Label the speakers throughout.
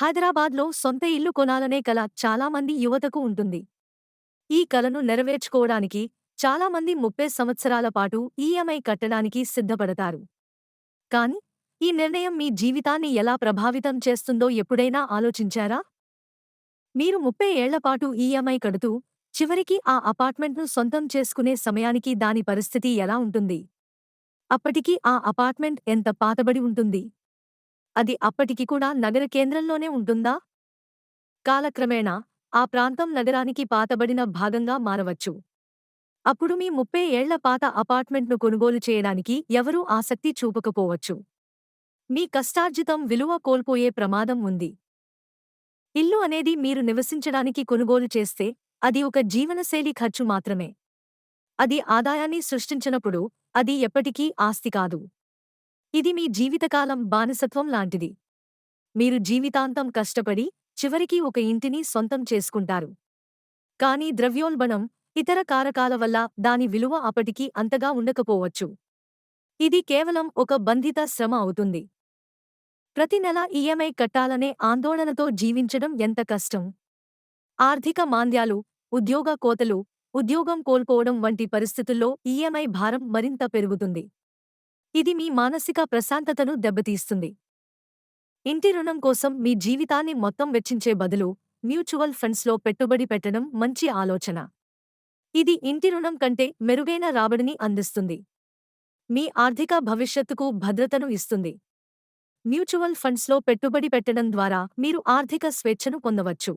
Speaker 1: హైదరాబాద్లో సొంత ఇల్లు కొనాలనే కల చాలామంది యువతకు ఉంటుంది. ఈ కలను నెరవేర్చుకోవడానికి చాలామంది ముప్పై సంవత్సరాల పాటు ఈఎంఐ కట్టడానికి సిద్ధపడతారు. కాని ఈ నిర్ణయం మీ జీవితాన్ని ఎలా ప్రభావితం చేస్తుందో ఎప్పుడైనా ఆలోచించారా? మీరు ముప్పై ఏళ్ళపాటు ఈఎంఐ కడుతూ చివరికి ఆ అపార్ట్మెంట్ను సొంతం చేసుకునే సమయానికి దాని పరిస్థితి ఎలా ఉంటుంది? అప్పటికి ఆ అపార్ట్మెంట్ ఎంత పాతబడి ఉంటుంది? అది అప్పటికి కూడా నగర కేంద్రంలోనే ఉంటుందా? కాలక్రమేణా ఆ ప్రాంతం నగరానికి పాతబడిన భాగంగా మారవచ్చు. అప్పుడు మీ ముప్పై ఏళ్ళ పాత అపార్ట్మెంట్ను కొనుగోలు చేయడానికి ఎవరూ ఆసక్తి చూపకపోవచ్చు. మీ కష్టార్జితం విలువ కోల్పోయే ప్రమాదం ఉంది. ఇల్లు అనేది మీరు నివసించడానికి కొనుగోలు చేస్తే అది ఒక జీవనశైలి ఖర్చు మాత్రమే. అది ఆదాయాన్ని సృష్టించినప్పుడు అది ఎప్పటికీ ఆస్తి కాదు. ఇది మీ జీవితకాలం బానిసత్వం లాంటిది. మీరు జీవితాంతం కష్టపడి చివరికి ఒక ఇంటిని సొంతం చేసుకుంటారు. కానీ ద్రవ్యోల్బణం ఇతర కారకాల వల్ల దాని విలువ అప్పటికీ అంతగా ఉండకపోవచ్చు. ఇది కేవలం ఒక బంధిత శ్రమ అవుతుంది. ప్రతి నెల ఈఎంఐ కట్టాలనే ఆందోళనతో జీవించడం ఎంత కష్టం? ఆర్థిక మాంద్యాలు ఉద్యోగ కోతలు ఉద్యోగం కోల్పోవడం వంటి పరిస్థితుల్లో ఈఎంఐ భారం మరింత పెరుగుతుంది. ఇది మీ మానసిక ప్రశాంతతను దెబ్బతీస్తుంది. ఇంటి రుణం కోసం మీ జీవితాన్ని మొత్తం వెచ్చించే బదులు మ్యూచువల్ ఫండ్స్లో పెట్టుబడి పెట్టడం మంచి ఆలోచన. ఇది ఇంటి రుణం కంటే మెరుగైన రాబడిని అందిస్తుంది. మీ ఆర్థిక భవిష్యత్తుకు భద్రతను ఇస్తుంది. మ్యూచువల్ ఫండ్స్లో పెట్టుబడి పెట్టడం ద్వారా మీరు ఆర్థిక స్వేచ్ఛను పొందవచ్చు.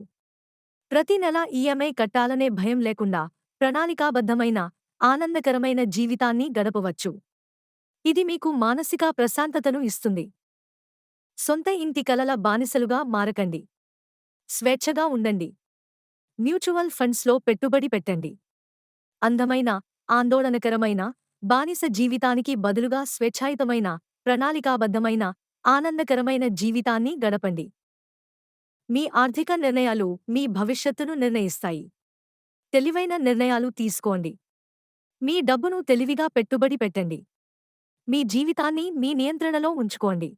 Speaker 1: ప్రతి నెల ఈఎంఐ కట్టాలనే భయం లేకుండా ప్రణాళికాబద్ధమైన ఆనందకరమైన జీవితాన్ని గడపవచ్చు. ఇది మీకు మానసిక ప్రశాంతతను ఇస్తుంది. సొంత ఇంటి కలల బానిసలుగా మారకండి. స్వేచ్ఛగా ఉండండి. మ్యూచువల్ ఫండ్స్లో పెట్టుబడి పెట్టండి. అందమైన ఆందోళనకరమైన బానిస జీవితానికి బదులుగా స్వేచ్ఛాయుతమైన ప్రణాళికాబద్ధమైన ఆనందకరమైన జీవితాన్ని గడపండి. మీ ఆర్థిక నిర్ణయాలు మీ భవిష్యత్తును నిర్ణయిస్తాయి. తెలివైన నిర్ణయాలు తీసుకోండి. మీ డబ్బును తెలివిగా పెట్టుబడి పెట్టండి. మీ జీవితాన్ని మీ నియంత్రణలో ఉంచుకోండి.